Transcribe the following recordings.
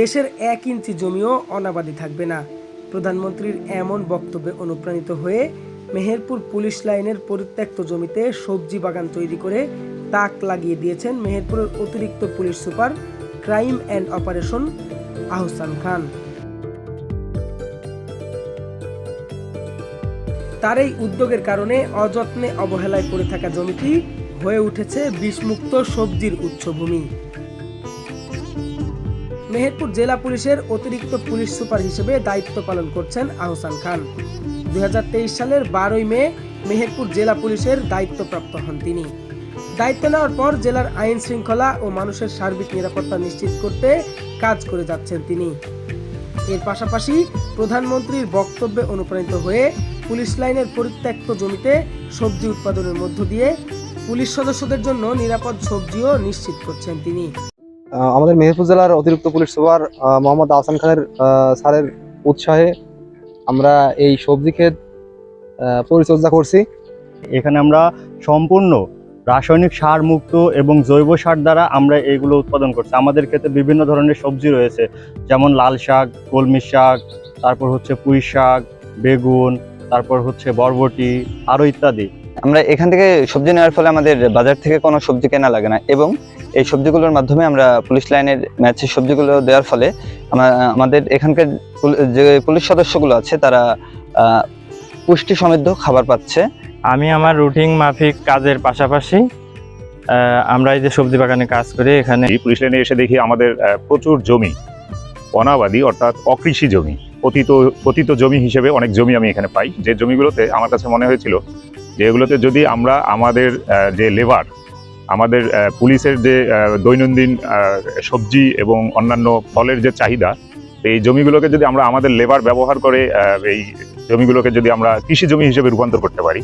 দেশের এক ইঞ্চি জমিও অনাবাদি থাকবে না। প্রধানমন্ত্রীর এমন বক্তব্যে অনুপ্রাণিত হয়ে মেহেরপুর পুলিশ লাইনের পরিত্যক্ত জমিতে সবজি বাগান তৈরি করে তাক লাগিয়ে দিয়েছেন মেহেরপুরের অতিরিক্ত police super crime and operation Ahsan Khan. তার এই উদ্যোগের কারণে অযত্নে অবহেলায় পড়ে থাকা জমিটি হয়ে উঠেছে বিষমুক্ত সবজির উৎসভূমি। মেহেরপুর জেলা পুলিশের অতিরিক্ত পুলিশ সুপার হিসেবে দায়িত্ব পালন করছেন আহসান খান। দুই হাজার তেইশ সালের বারোই মে মেহেরপুর জেলা পুলিশের দায়িত্বপ্রাপ্ত হন তিনি। দায়িত্ব নেওয়ার পর জেলার আইন শৃঙ্খলা ও মানুষের সার্বিক নিরাপত্তা নিশ্চিত করতে কাজ করে যাচ্ছেন তিনি। এর পাশাপাশি প্রধানমন্ত্রীর বক্তব্যে অনুপ্রাণিত হয়ে পুলিশ লাইনের পরিত্যক্ত জমিতে সবজি উৎপাদনের মধ্য দিয়ে পুলিশ সদস্যদের জন্য নিরাপদ সবজিও নিশ্চিত করছেন তিনি। আমাদের মেহেরপুর জেলার অতিরিক্ত পুলিশ সুপার মোহাম্মদ আহসান খানের স্যারের উৎসাহে আমরা এই সবজি ক্ষেত পরিচর্যা করছি। এখানে আমরা সম্পূর্ণ রাসায়নিক সার মুক্ত এবং জৈব সার দ্বারা আমরা এগুলো উৎপাদন করছি। আমাদের ক্ষেত্রে বিভিন্ন ধরনের সবজি রয়েছে যেমন লাল শাক কলমি শাক তারপর হচ্ছে পুঁই শাক বেগুন তারপর হচ্ছে বরবটি আরও ইত্যাদি। আমরা এখান থেকে সবজি নেওয়ার ফলে আমাদের বাজার থেকে কোনো সবজি কেনা লাগে না এবং এই সবজিগুলোর মাধ্যমে আমরা পুলিশ লাইনের ম্যাচের সবজিগুলো দেওয়ার ফলে আমা- আমাদের এখানকার যে পুলিশ সদস্যগুলো আছে তারা পুষ্টি সমৃদ্ধ খাবার পাচ্ছে। আমি আমার রুটিন মাফিক কাজের পাশাপাশি আমরা এই যে সবজি বাগানে কাজ করি এখানে এই পুলিশ লাইনে এসে দেখি আমাদের প্রচুর জমি অনাবাদী অর্থাৎ অকৃষি জমি পতিত পতিত জমি হিসেবে অনেক জমি আমি এখানে পাই। যে জমিগুলোতে আমার কাছে মনে হয়েছিল যে এগুলোতে যদি আমরা আমাদের যে লেবার আমাদের পুলিশের যে দৈনন্দিন সবজি এবং অন্যান্য ফলের যে চাহিদা, এই জমিগুলোকে যদি আমরা আমাদের লেবার ব্যবহার করে এই জমিগুলোকে যদি আমরা কৃষি জমি হিসেবে রূপান্তর করতে পারি,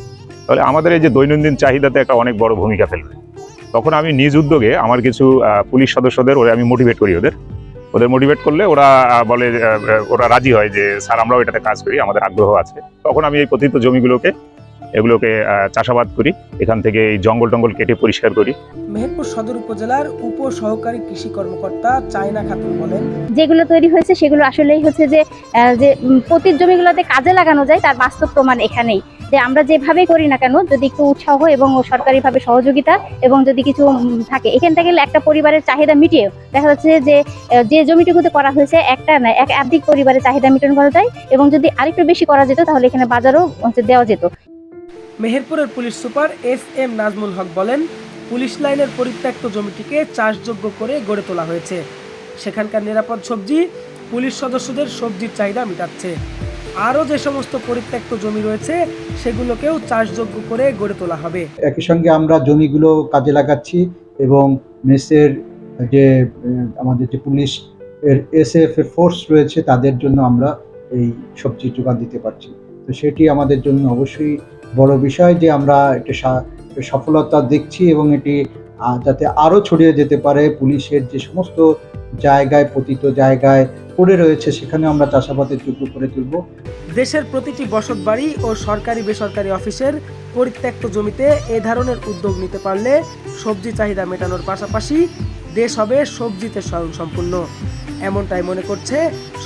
তাহলে আমাদের এই যে দৈনন্দিন চাহিদাতে একটা অনেক বড় ভূমিকা ফেলবে। তখন আমি নিজ উদ্যোগে আমার কিছু পুলিশ সদস্যদের, ওরা আমি মোটিভেট করি ওদের। ওদের মোটিভেট করলে ওরা বলে ওরা রাজি হয় যে, স্যার, আমরাও এটাতে কাজ করি, আমাদের আগ্রহ আছে। তখন আমি এই পতিত জমিগুলোকে এগুলোকে আহ, চাষাবাদ করি। এখান থেকে এই জঙ্গল টঙ্গল কেটে পরিষ্কার করি। মেহেরপুর সদর উপজেলার উপ সহকারী কৃষি কর্মকর্তা চায়না খাতুন বলেন। যেগুলো তৈরি হয়েছে সেগুলো আসলেই হচ্ছে যে আহ, যে পতির জমিগুলোতে কাজে লাগানো যায় তার বাস্তব প্রমাণ এখানেই। যে আমরা যেভাবে করি না কেন যদি একটু উৎসাহ এবং সরকারিভাবে সহযোগিতা এবং যদি কিছু থাকে এখান থেকে একটা পরিবারের চাহিদা মিটিয়ে দেখা যাচ্ছে যে যে জমিটুকুতে করা হয়েছে একটা না এক একাধিক পরিবারের চাহিদা মিটন করা যায় এবং যদি আরেকটু বেশি করা যেত তাহলে এখানে বাজারও হচ্ছে দেওয়া যেত। মেহেরপুরের police super S M Nazmul Haque বলেন, পুলিশ লাইনের পরিত্যক্ত জমিটিকে চাষযোগ্য করে গড়ে তোলা হয়েছে। সেখানকার নিরাপদ সবজি, পুলিশ সদস্যদের সবজির চাহিদা মেটাচ্ছে। আরও যে সমস্ত পরিত্যক্ত জমি রয়েছে, সেগুলোকেও চাষযোগ্য করে গড়ে তোলা হবে। একই সঙ্গে আমরা জমিগুলো কাজে লাগাচ্ছি এবং মেসের যে আমাদের যে পুলিশ এর এসএফ এর ফোর্স রয়েছে, তাদের জন্য আমরা এই সবজি যোগান দিতে পারছি। তো সেটি আমাদের জন্য অবশ্যই বড় বিষয় যে আমরা এটা সফলতা দেখছি এবং এটি যাতে আরও ছড়িয়ে যেতে পারে, পুলিশের যে সমস্ত জায়গায়, পতিত জায়গায় পড়ে রয়েছে সেখানে আমরা চাষাবাদের যোগ্য করে তুলব। দেশের প্রতিটি বসত বাড়ি ও সরকারি বেসরকারি অফিসের পরিত্যক্ত জমিতে এ ধরনের উদ্যোগ নিতে পারলে সবজি চাহিদা মেটানোর পাশাপাশি দেশ হবে সবজিতে স্বয়ংসম্পূর্ণ। এমনটাই মনে করছে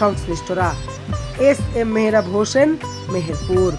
সংশ্লিষ্টরা। S M Mehrab Hossain, Meherpur.